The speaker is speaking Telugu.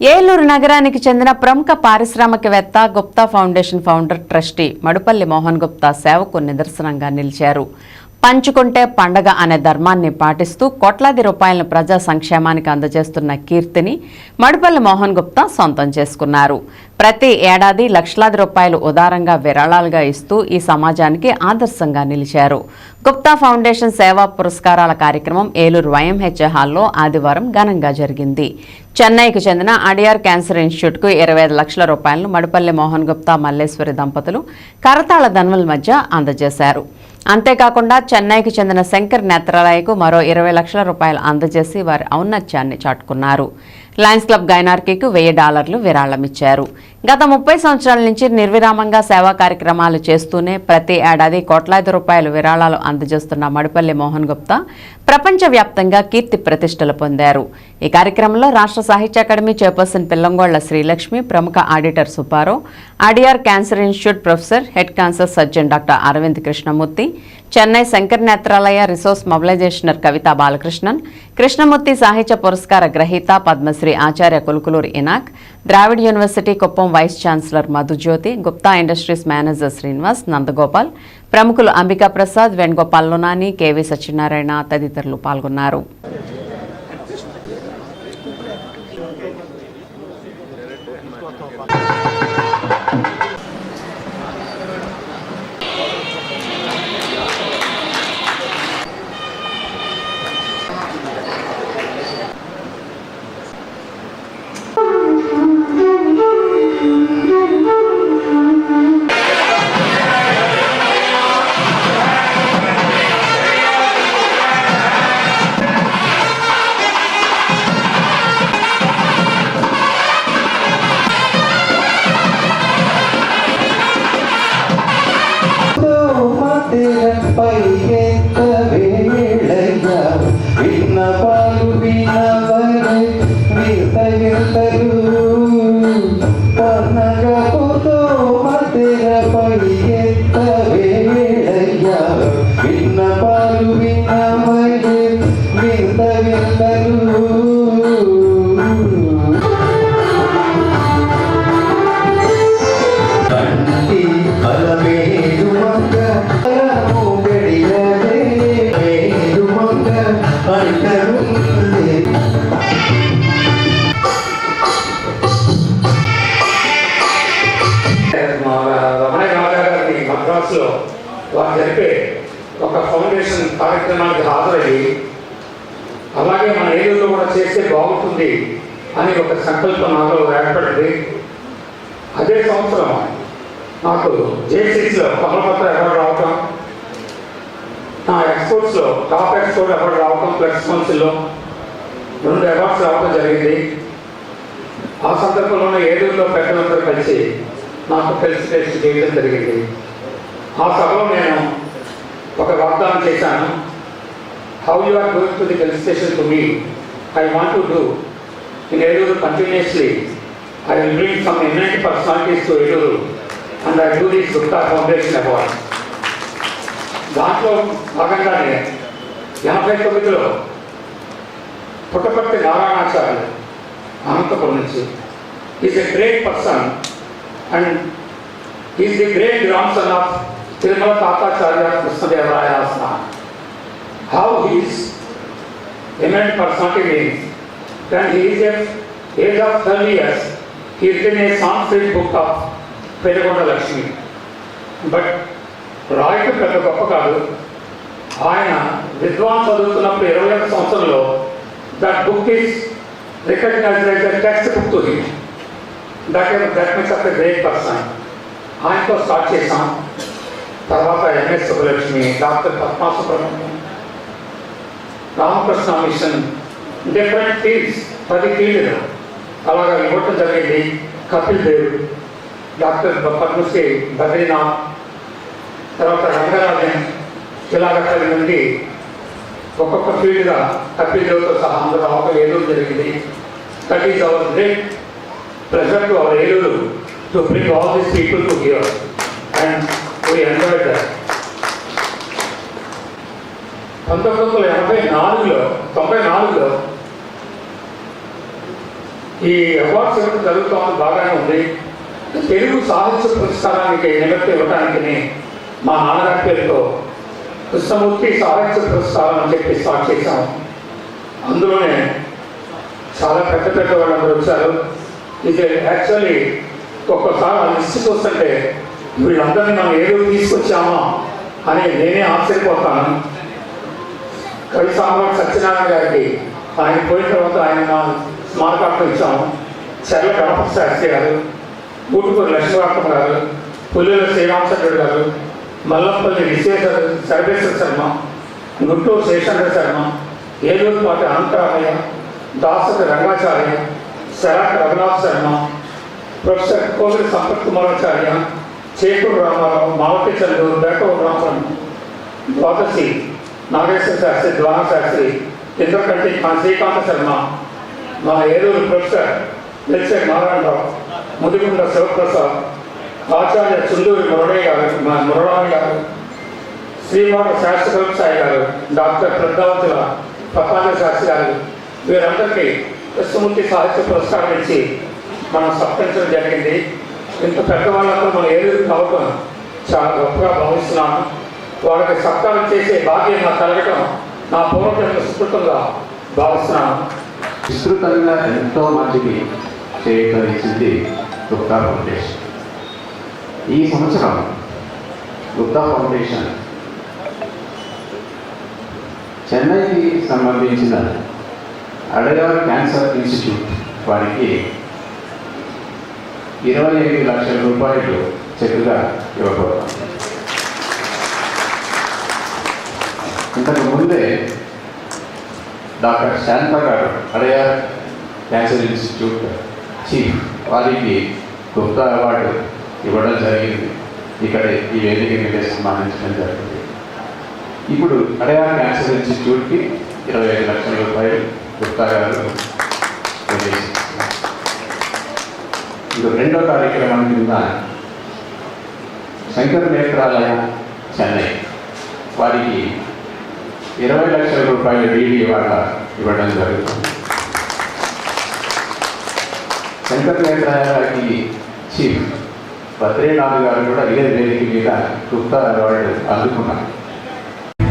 ఏలూరు నగరానికి చెందిన ప్రముఖ పారిశ్రామికవేత్త Gupta foundation founder trustee Madupalli Mohan Gupta సేవకు నిదర్శనంగా నిలిచారు. పంచుకుంటే పండగ అనే ధర్మాన్ని పాటిస్తూ కోట్లాది రూపాయలను ప్రజా సంక్షేమానికి అందజేస్తున్న కీర్తిని మడుపల్లి మోహన్ గుప్తా సొంతం చేసుకున్నారు. ప్రతి ఏడాది లక్షలాది రూపాయలు ఉదారంగా విరాళాలుగా ఇస్తూ ఈ సమాజానికి ఆదర్శంగా నిలిచారు. గుప్తా ఫౌండేషన్ సేవా పురస్కారాల కార్యక్రమం ఏలూరు వైఎంహెచ్ హాల్లో ఆదివారం ఘనంగా జరిగింది. చెన్నైకి చెందిన అడియార్ క్యాన్సర్ ఇన్స్టిట్యూట్కు ఇరవై ఐదు లక్షల రూపాయలను మడుపల్లి మోహన్ గుప్తా మల్లేశ్వరి దంపతులు కరతాళ ధన్వల మధ్య అందజేశారు. అంతేకాకుండా చెన్నైకి చెందిన శంకర్ నేత్రాలయకు మరో ఇరవై లక్షల రూపాయలు అందజేసి వారి ఔన్నత్యాన్ని చాటుకున్నారు. లయన్స్ క్లబ్ గైనార్కీకు వెయ్యి డాలర్లు విరాళమిచ్చారు. గత ముప్పై సంవత్సరాల నుంచి నిర్విరామంగా సేవా కార్యక్రమాలు చేస్తూనే ప్రతి ఏడాది కోట్లాది రూపాయలు విరాళాలు అందజేస్తున్న మడిపల్లి మోహన్ గుప్తా ప్రపంచవ్యాప్తంగా కీర్తి ప్రతిష్టలు పొందారు. ఈ కార్యక్రమంలో రాష్ట్ర సాహిత్య అకాడమీ చైర్పర్సన్ పిల్లంగోళ్ళ శ్రీలక్ష్మి ప్రముఖ auditor Subbarao Adyar cancer institute professor head cancer surgeon doctor Arvind Krishnamurthy Chennai Shankar Nethralaya resource మొబిలైజేషనర్ Kavitha Balakrishnan Krishnamurthy సాహిత్య పురస్కార గ్రహీత Padmashri Acharya Kolakaluri Enoch Dravidian university Kuppam vice chancellor Madhujyothi Gupta industries manager Srinivas Nandagopal ప్రముఖులు అంబికా ప్రసాద్ వేణుగోపాల్ లోనాని కేవీ సత్యనారాయణ తదితరులు పాల్గొన్నారు. లో వారు జరిపే ఒక ఫౌండేషన్ కార్యక్రమానికి హాజరయ్యి అలాగే మన ఏరియాలో కూడా చేస్తే బాగుంటుంది అని ఒక సంకల్పం నాలో ఏర్పడింది. అదే సంవత్సరం నాకు జేసీసీలో కమలపత్ర అవార్డు రావటం నా ఎక్స్పోర్ట్స్లో టాప్ ఎక్స్పోర్ట్ అవార్డు రావటం ప్లస్ కౌన్సిల్లో రెండు అవార్డ్స్ రావడం జరిగింది. ఆ సందర్భంలోనే ఏలూరులో పెద్దలందరూ కలిసి నాకు ఫెలిసిటేషన్ చేయడం జరిగింది. ఆ సభలో నేను ఒక వాగ్దానం చేశాను. How you are going to the felicitation to me I want to do in Eluru continuously I will bring some eminent personalities to Eluru and I do this Gupta foundation award దాంట్లో భాగంగానే ఎనభై తొమ్మిదిలో పుట్టపర్తి నారాయణాచార్య అనంతపురం నుంచి. Is a great person and is the great grandson of Tirumala Tatacharya Krishnadevaraya ఆస్థాన్ how he's eminent personality means when he is at age of 12 years, he is in a Sanskrit book of Penugonda Lakshmi but రాయకు పెద్ద గొప్ప కాదు ఆయన విద్వాన్ చదువుతున్నప్పుడు ఇరవై ఒక్క సంవత్సరంలో that book is recognised as a textbook to him that that means of a great person ఆయనతో స్టార్ట్ చేసాం తర్వాత MS Subbulakshmi doctor Padma Subrahmanyam Ramakrishna mission different fields పది ఫీల్డ్ అలాగా ఇవ్వటం జరిగింది. కపిల్ దేవ్ డాక్టర్ పద్మశ్రీ బద్రీనాథ్ తర్వాత రంగరాజన్ ఇలాగ పది నుండి ఒక్కొక్క ఫీల్డ్గా కపిల్ దేవ్తో సహా అందరూ రావటం ఏలూరు జరిగింది. That is our great pleasure to our Eluru to bring all these people to here and we enjoy పంతొమ్మిది వందల ఎనభై నాలుగులో తొంభై నాలుగులో ఈ అవార్డ్స్ ఇవ్వడం జరుగుతామని బాగానే ఉంది. తెలుగు సాహిత్య పురస్కారానికి నిమిత్తం ఇవ్వడానికి మా నాన్నగారి పేరుతో కృష్ణమూర్తి సాహిత్య పురస్కారం అని చెప్పి స్టార్ట్ చేశాం. అందులోనే చాలా పెద్ద పెద్ద వాళ్ళందరూ వచ్చారు. ఇది యాక్చువల్లీ ఒక్కొక్కసారి ఆ లిస్ట్ చూస్తుంటే వీళ్ళందరినీ మనం ఏదో తీసుకొచ్చామా అని నేనే ఆశ్చర్యపోతాను. కవి సామ్రాట్ సత్యనారాయణ గారికి ఆయన పోయిన తర్వాత ఆయన మా స్మారకార్థం ఇచ్చాము. చర్ల గణపతి శాస్త్రి గారు గూటుకూరు లక్ష్మీవార్థం గారు పుల్లెల శ్రీరామచంద్రుడు గారు మల్లంపల్లి విశ్వేశ్వర సర్వేశ్వర శర్మ గుంటూరు శేషంద్ర శర్మ ఏలూరు పాటి అనంతరామయ్య దాసరి రంగాచార్య శరత్ రఘునాథ్ శర్మ ప్రొఫెసర్ కోవిల్ సంపత్ కుమారాచార్య చేకూరు రామారావు మావటి చంద్రు బేటూరు రామరావు ద్వాదశి నాగేశ్వర శాస్త్రి ద్వాన శాస్త్రి. ఇంద్రకంటి మా శ్రీకాంత శర్మ మా ఏలూరు ప్రొఫెసర్ ఎల్సే నారాయణరావు ముదిగుండ శివప్రసాద్ ఆచార్య చుండూరి మురళి గారు మా మురళాని గారు శ్రీమాన శాస్త్ర సాయి గారు డాక్టర్ ప్రద్దావతుల పతాంజ శాస్త్రి గారు వీరందరికీ కృష్ణమూర్తి సాహిత్య పురస్కారం ఇచ్చి మనం సత్కరించడం జరిగింది. ఇంత పెద్దవాళ్ళతో మనం ఏలూరు కావటం చాలా గొప్పగా భావిస్తున్నాను. వాళ్ళకి సత్కారం చేసే భాగ్యం నాకు కలగటం నా పూర్వజన్మ సుకృతంగా భావిస్తున్నాను. విస్తృతంగా ఎంతో మందికి చేయగలిగింది గుప్తా ఫౌండేషన్. ఈ సంవత్సరం గుప్తా ఫౌండేషన్ చెన్నైకి సంబంధించిన అడయార్ క్యాన్సర్ ఇన్స్టిట్యూట్ వారికి ఇరవై ఐదు లక్షల రూపాయలు చెక్కుగా ఇవ్వబోతాం ఇంతకు ముందే డాక్టర్ శాంత గారు అడయార్ క్యాన్సర్ ఇన్స్టిట్యూట్ చీఫ్ వారికి గుప్తా అవార్డు ఇవ్వడం జరిగింది. ఇక్కడ ఈ వేదిక మీద సన్మానించడం జరిగింది. ఇప్పుడు అడయార్ క్యాన్సర్ ఇన్స్టిట్యూట్కి ఇరవై ఐదు లక్షల రూపాయలు గుప్తా గారు ప్రవేశిస్తున్నారు. ఇది రెండో కార్యక్రమం శంకర్ నేత్రాలయ చెన్నై. వారికి ఇరవై లక్షల రూపాయల డీడీ ఇవాళ ఇవ్వడం జరుగుతుంది. శంకర్ నేత్రాలయానికి చీఫ్ బద్రీనాథ్ గారు కూడా ఇదే వేదిక మీద గుప్తా అవార్డు అందుకున్నారు.